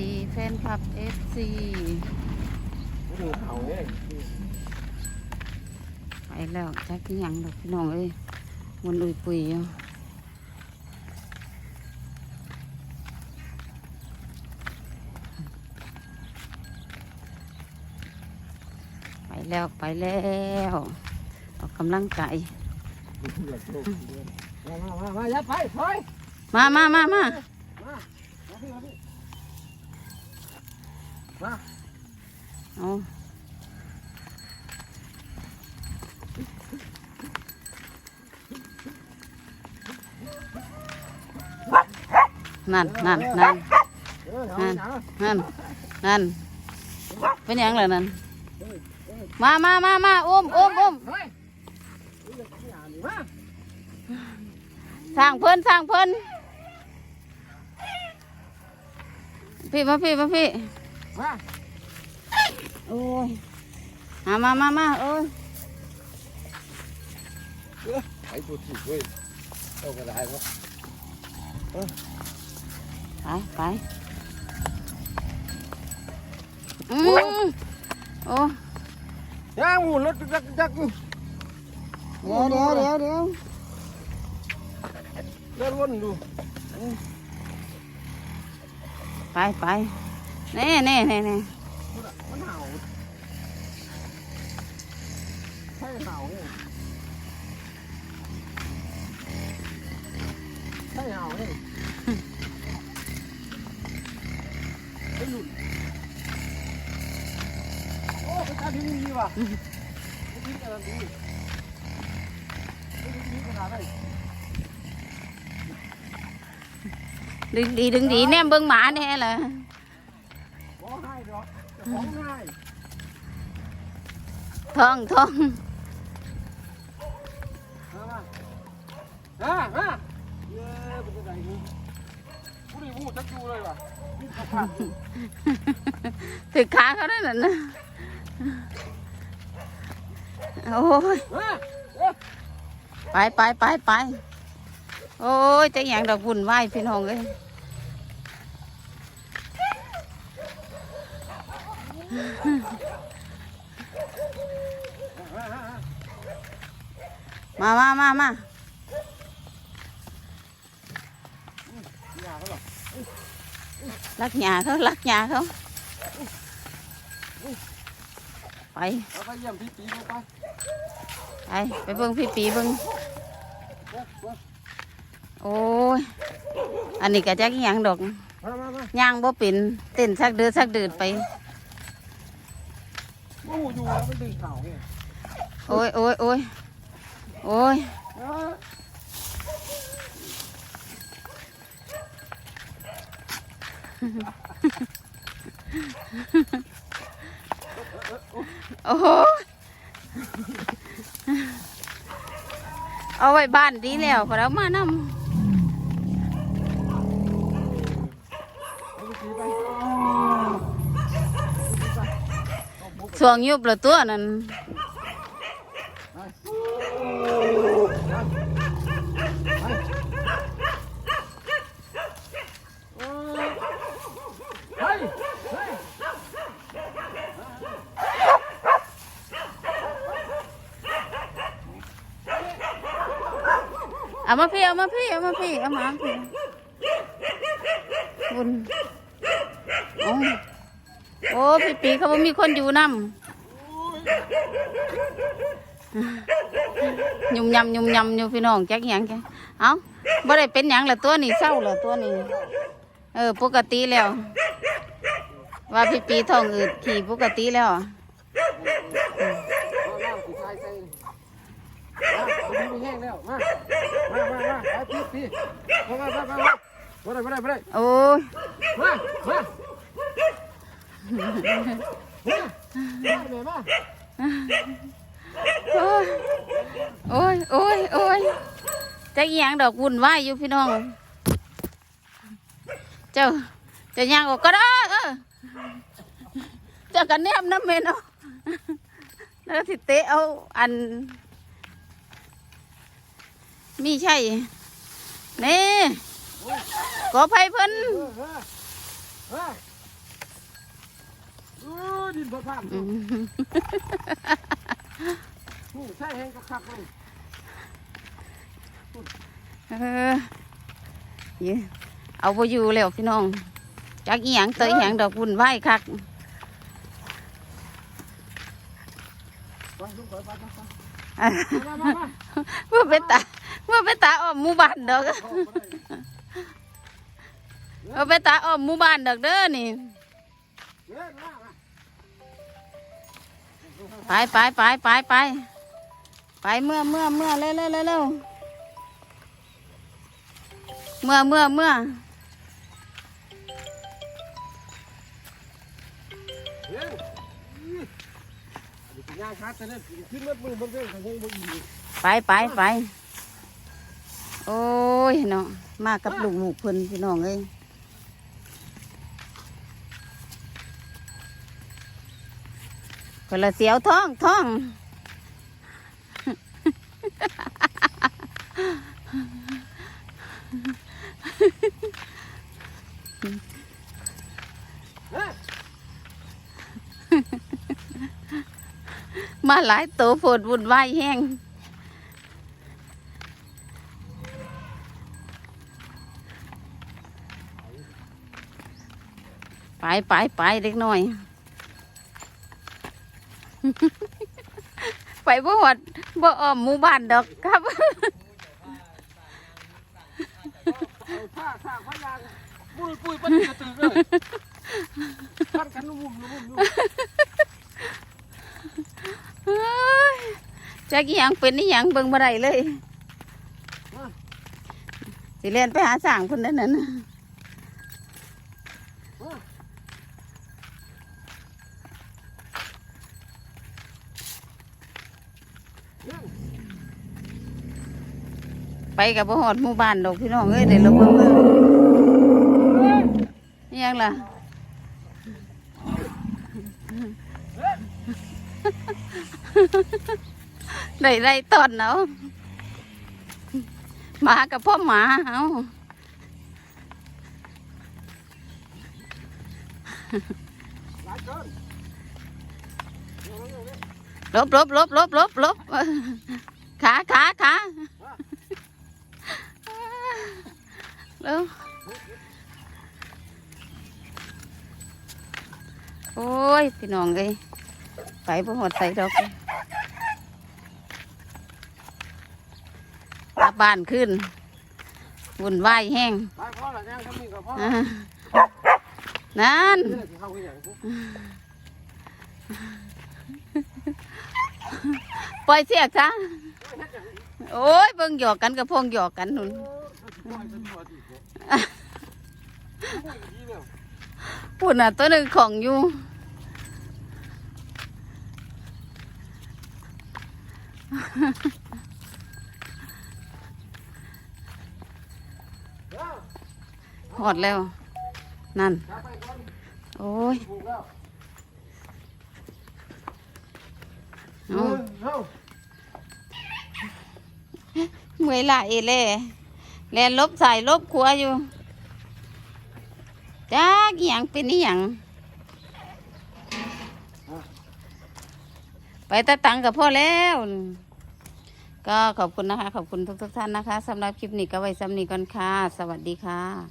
ดีแฟนคลับ FC ดูเขาเองไปแล้วจักกี่ยังดอกพี่น้องเอ้ยมันอุยปุยอยู่ไปแล้วไปแล้วออกกำลังกายมามามามายัดไปถอยมามามามา มามาพี่มาพี่มาเอานั่นนั่นนั่นเออเอาหนานั่นนั่นเป็นยังล่ะนั่นมามามามาอุ้มอุ้มอุ้มเฮ้ยนี่จะขี้หานี่มาสร้างเพิ่นสร้างเพิ่นพี่มาพี่มาพี่ มาโอ้ยมามามามาโอ้ยไอ้ผู้ที่เว้ยเอากระดาษวะไปไปอืมโอ้ย่างหมูรถจักจักเดี๋ยวเดี๋ยวเดี๋ยวเดี๋ยวเดินวนดูไปไปแน่แน่แน่แน่มันเห่าใช่เห่าเนี่ยใช่เห่าเนี่ยไอ้หลุดโอ้เป็นการที่ดีว่ะดีอะไรดีดีขนาดไหนดึงดีดึงดีแนม ท้องท้องมามามาเย้เป็นยังไงนี่ผู้ดีผู้จักจูเลยว่ะนี่ขับผ่านถึกขาเขาได้นั่นนะโอ้ยมาเอ๊ะไปไปไปไปโอ้ยจะอย่างดอกบุญไหวายพี่น้องเอ้ย มามามามาอย่าเขาหรอกลักหยาเขาลักหยาเขาไปแล้วก็เยี่ยมพี่ปีลงไปไปไปเบิ่งพี่ปีเบิ่งเอ๊ะเอ๊ะโอ้ย อันนี้ก็จักอหย่างดอกมามามาย่างบ่เป็นเต้นสักเดือดสักเดือดไป โอ้อยู่แล้วมันดึงเข่าเนี่ยโอ้ยโอ้ยโอ้ยโอ้ยเอ๊ะโอ้โหเอาไว้บ้านดีแล้วพอเรามานเอาพี่ปีไปำสวงยุบละตัวนั่นเฮ้ยเฮ้ยเอามาพี่เอามาพี่เอามาพี่เอามาพี่บุญโอ้ โอ้พี่ปีเขาบ่มีคนอยู่นำยุ่มยำยุ่มยำอยู่พี่น้องแจักหยังแกเอ้าบ่ได้เป็นหยังละตัวนี้เศร้าละตัวนี้ เออ ปกติแล้ว ว่าพี่ปีท้องอืดขี่ปกติแล้วเอาน้ำสีชาย ใส่มาพี่ไปแห้งแล้วมามามามาไปพี่พี่มามามามามามาได้มาได้มาได้โอ้ยโอ้ยโอ้ยโอ้ยจักอียังดอกวุ่นวายอยู่พี่น้อง เจ้าจะย่างออกก็ได้เออจ้ากันแนมน้ำเมนเอาแล้วก็สิเตะเอาอัน มีใช่นี่ขอภัยเพิ่น เออเออเออ โอ้ ดินบ่ผ่านอืมหูใช่แห้งกับคักเลยเออเย้เอาไปอยู่แล้วพี่น้อง จักอีหยังเตยหยังดอกบุญไหวคักไปลุกไปไปไปไปอะมามามาเมื่อไปตาเมื่อไปตาอ้อมหมู่บ้านดอกเข้ามาได้เมื่อไปตาอ้อมหมู่บ้านดอกเด้อนี่เฮ้ยมามา ไปไปไปไปไปไปเมื่อเมื่อเมื่อเร็วเร็วเร็วเมื่อเมื่อเมื่อไปไปไปโอ้ยเนาะมากับลูกลูกเพิ่นพี่น้องเอ้ย คนละเสียวท้องท้องมาหลายตัวโผดวุ่นวายแห้งไปไปไปเด็กน่อย ไปบ่หดบ่ออมหมู่บ้านดอกครับเอาท่าท่าพยางปุ้ยปุ้ยปันกระตือเลยพันกันนุ่มนุ่มนุ่มเฮ้ยจักอหยังเป็นอหยังเบิ่งบ่ได้เลยสิเล่นไปหาสร้างเพิ่นนั่นน่ะ ไปกับบ่ฮอดหมู่บ้านดอกพี่น้องเอ้ยเดี๋ยวเราเบิ่งเบิ่งอิหยังล่ะได้ได้ตอนเนาะหมากับพ่อหมาเอาหลาลบลบลบลบลบลบขาขาขา เร็วโอ้ย พี่น้องเอ้ยไปบ่หอดใส่ดอกกลับบ้านขึ้นวุ่นวายแห้งไปพ่อละย่างทำนี่กับพ่ออ่านั่นเนี่ยสิเข้าไปอย่างกูปล่อยเสียกซะ โอ้ยเบิ่งหยอกกันกับพงหยอกกันนุ่นปล่อยเป็นตัวดีกว่าปุ้ยดีเนี่ยปุ่นอะตัวหนึ่งของอยู่เดี๋ยวหอดแล้ว นั่นกลับไปก่อนโอ้ยถูกแล้วเอาเอาเมื่อยละเอเล่ แลนลบใส่ลบขัวอยู่จ้าอหย่างเป็นอหย่างไปตะตังกับพ่อแล้ว ก็ขอบคุณนะคะ ขอบคุณทุกทุกท่านนะคะสำหรับคลิปนี้ก็ไว้ซ้ำนี้ก่อนค่ะ สวัสดีค่ะ